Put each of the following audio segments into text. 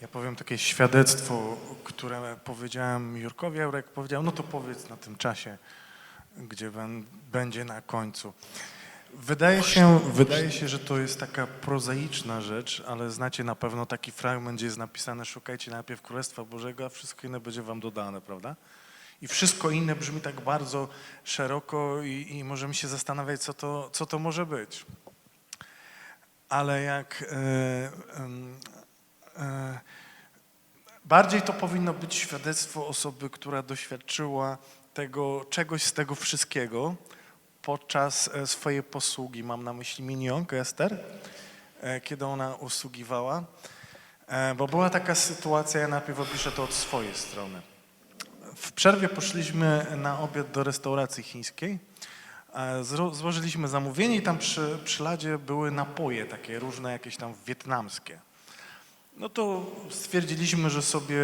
Ja powiem takie świadectwo, które powiedziałem Jurkowi, Jurek powiedział, no to powiedz na tym czasie, gdzie będzie na końcu. Wydaje się, wydaje się, że to jest taka prozaiczna rzecz, ale znacie na pewno taki fragment, gdzie jest napisane szukajcie najpierw Królestwa Bożego, a wszystko inne będzie wam dodane, prawda? I wszystko inne brzmi tak bardzo szeroko i, i możemy się zastanawiać, co to, co to może być. Ale jak e, bardziej to powinno być świadectwo osoby, która doświadczyła tego, czegoś z tego wszystkiego podczas e, swojej posługi. Mam na myśli minionkę Ester, e, kiedy ona usługiwała. E, Bo była taka sytuacja, ja najpierw opiszę to od swojej strony. W przerwie poszliśmy na obiad do restauracji chińskiej. E, Złożyliśmy zamówienie i tam przy, przy ladzie były napoje takie różne, jakieś tam wietnamskie. No to stwierdziliśmy, że sobie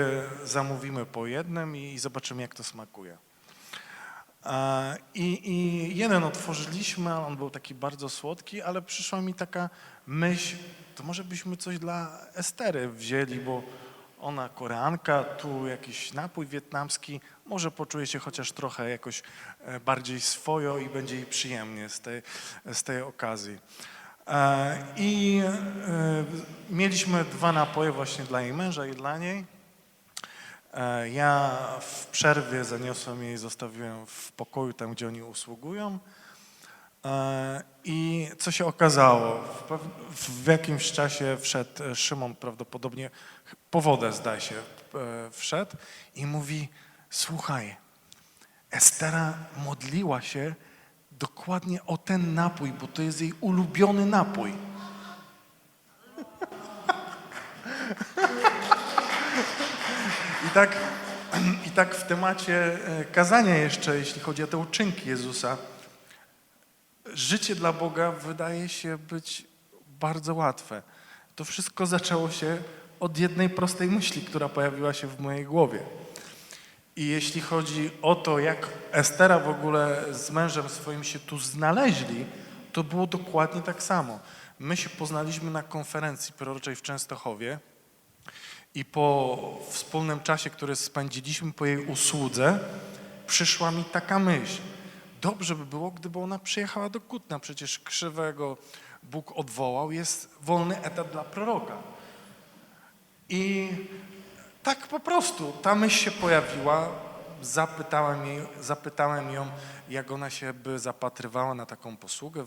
zamówimy po jednym i zobaczymy, jak to smakuje. I, I jeden otworzyliśmy, on był taki bardzo słodki, ale przyszła mi taka myśl, to może byśmy coś dla Estery wzięli, bo ona Koreanka, tu jakiś napój wietnamski, może poczuje się chociaż trochę jakoś e, bardziej swojo i będzie jej przyjemnie z tej, z tej okazji. E, I e, mieliśmy dwa napoje właśnie dla jej męża i dla niej. E, Ja w przerwie zaniosłem jej, zostawiłem w pokoju tam, gdzie oni usługują. I co się okazało? W, jakimś czasie wszedł Szymon, prawdopodobnie po wodę, zdaje się, wszedł i mówi: Słuchaj, Estera modliła się dokładnie o ten napój, bo to jest jej ulubiony napój. I tak, I tak w temacie e, kazania jeszcze, jeśli chodzi o te uczynki Jezusa, życie dla Boga wydaje się być bardzo łatwe. To wszystko zaczęło się od jednej prostej myśli, która pojawiła się w mojej głowie. I jeśli chodzi o to, jak Estera w ogóle z mężem swoim się tu znaleźli, to było dokładnie tak samo. My się poznaliśmy na konferencji proroczej w Częstochowie i po wspólnym czasie, który spędziliśmy po jej usłudze, przyszła mi taka myśl. Dobrze by było, gdyby ona przyjechała do Kutna. Przecież krzywego Bóg odwołał, jest wolny etat dla proroka. I tak po prostu ta myśl się pojawiła. Zapytałem, jej, zapytałem ją, jak ona się by zapatrywała na taką posługę.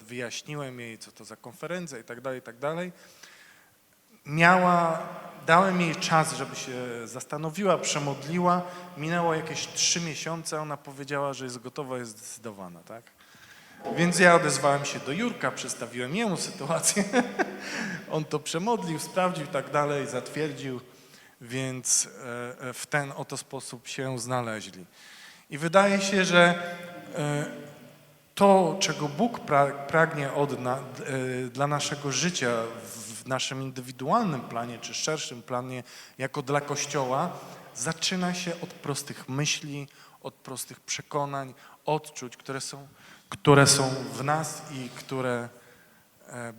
Wyjaśniłem jej, co to za konferencja i tak dalej, i tak dalej. Miała, dałem jej czas, żeby się zastanowiła, przemodliła. Minęło jakieś trzy miesiące, ona powiedziała, że jest gotowa, jest zdecydowana, tak? Więc ja odezwałem się do Jurka, przedstawiłem jemu sytuację. On to przemodlił, sprawdził i tak dalej, zatwierdził, więc e, e, w ten oto sposób się znaleźli. I wydaje się, że e, to, czego Bóg pra, pragnie od na, dla naszego życia w, naszym indywidualnym planie, czy szerszym planie, jako dla Kościoła, zaczyna się od prostych myśli, od prostych przekonań, odczuć, które są, które są w nas i które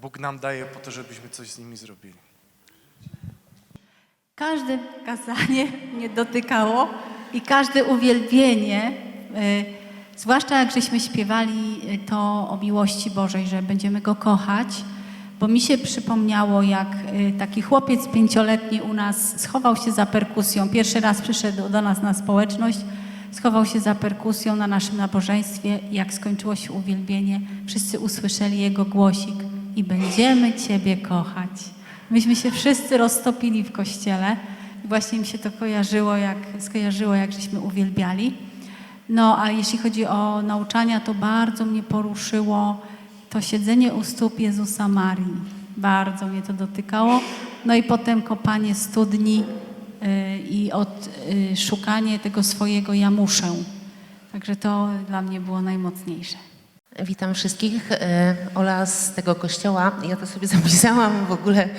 Bóg nam daje po to, żebyśmy coś z nimi zrobili. Każde kazanie mnie dotykało i każde uwielbienie, y, zwłaszcza jak żeśmy śpiewali to o miłości Bożej, że będziemy Go kochać, bo mi się przypomniało, jak y, taki chłopiec pięcioletni u nas schował się za perkusją. Pierwszy raz przyszedł do nas na społeczność, schował się za perkusją na naszym nabożeństwie. Jak skończyło się uwielbienie, wszyscy usłyszeli jego głosik i będziemy Ciebie kochać. Myśmy się wszyscy roztopili w kościele i właśnie mi się to kojarzyło, jak, skojarzyło, jak żeśmy uwielbiali. No, a jeśli chodzi o nauczania, to bardzo mnie poruszyło to siedzenie u stóp Jezusa Marii. Bardzo mnie to dotykało. No i potem kopanie studni y, i od, y, szukanie tego swojego ja muszę. Także to dla mnie było najmocniejsze. Witam wszystkich. E, Ola z tego kościoła. Ja to sobie zapisałam w ogóle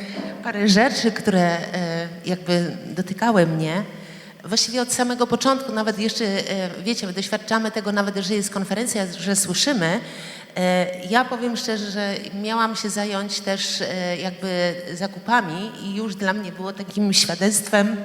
parę rzeczy, które e, jakby dotykały mnie Właściwie od samego początku, nawet jeszcze, e, wiecie, doświadczamy tego nawet, że jest konferencja, że słyszymy. Ja powiem szczerze, że miałam się zająć też jakby zakupami i już dla mnie było takim świadectwem.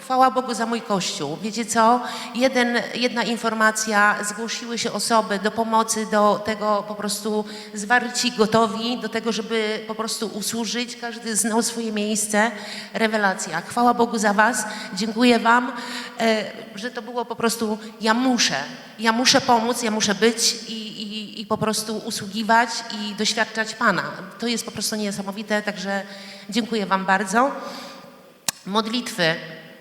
Chwała Bogu za mój kościół. Wiecie co? Jeden, jedna informacja, zgłosiły się osoby do pomocy, do tego po prostu zwarci, gotowi, do tego, żeby po prostu usłużyć. Każdy znał swoje miejsce. Rewelacja. Chwała Bogu za Was. Dziękuję Wam, e, że to było po prostu ja muszę. Ja muszę pomóc, ja muszę być i, i, i po prostu usługiwać i doświadczać Pana. To jest po prostu niesamowite, także dziękuję Wam bardzo modlitwy,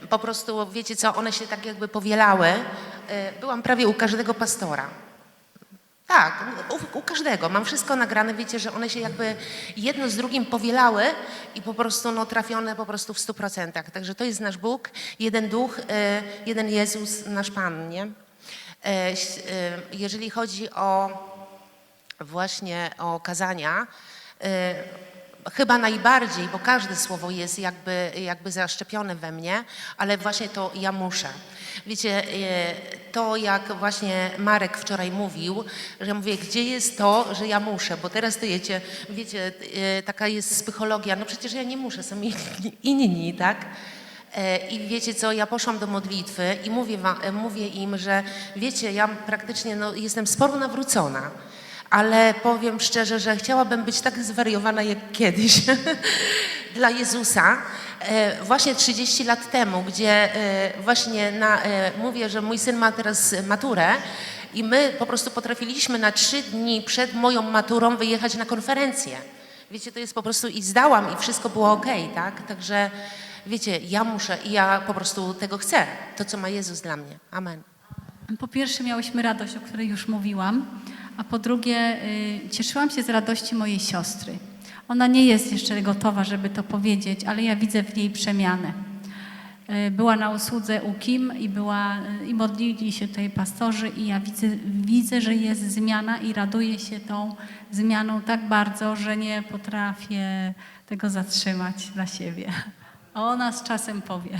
po prostu, wiecie co, one się tak jakby powielały. E, Byłam prawie u każdego pastora. Tak, u, u każdego. Mam wszystko nagrane, wiecie, że one się jakby jedno z drugim powielały i po prostu no, trafione po prostu w stu procentach. Także to jest nasz Bóg, jeden Duch, e, jeden Jezus, nasz Pan, nie? E, Jeżeli chodzi o właśnie o kazania, chyba najbardziej, bo każde słowo jest jakby, jakby zaszczepione we mnie, ale właśnie to ja muszę. Wiecie, e, to jak właśnie Marek wczoraj mówił, że ja mówię, gdzie jest to, że ja muszę, bo teraz to wiecie, wiecie, e, taka jest psychologia, no przecież ja nie muszę, są inni, tak? E, I wiecie co, ja poszłam do modlitwy i mówię, wam, mówię im, że wiecie, ja praktycznie no, jestem sporo nawrócona, ale powiem szczerze, że chciałabym być tak zwariowana jak kiedyś dla Jezusa. E, Właśnie 30 lat temu, gdzie e, właśnie na, e, mówię, że mój syn ma teraz maturę i my po prostu potrafiliśmy na trzy dni przed moją maturą wyjechać na konferencję. Wiecie, to jest po prostu i zdałam i wszystko było ok, tak? Także wiecie, ja muszę i ja po prostu tego chcę, to co ma Jezus dla mnie. Amen. Po pierwsze miałyśmy radość, o której już mówiłam, a po drugie y, cieszyłam się z radości mojej siostry. Ona nie jest jeszcze gotowa, żeby to powiedzieć, ale ja widzę w niej przemianę. Y, Była na usłudze u Kim i, była, y, i modlili się tutaj pastorzy i ja widzę, widzę, że jest zmiana i raduję się tą zmianą tak bardzo, że nie potrafię tego zatrzymać dla siebie. A ona z czasem powie.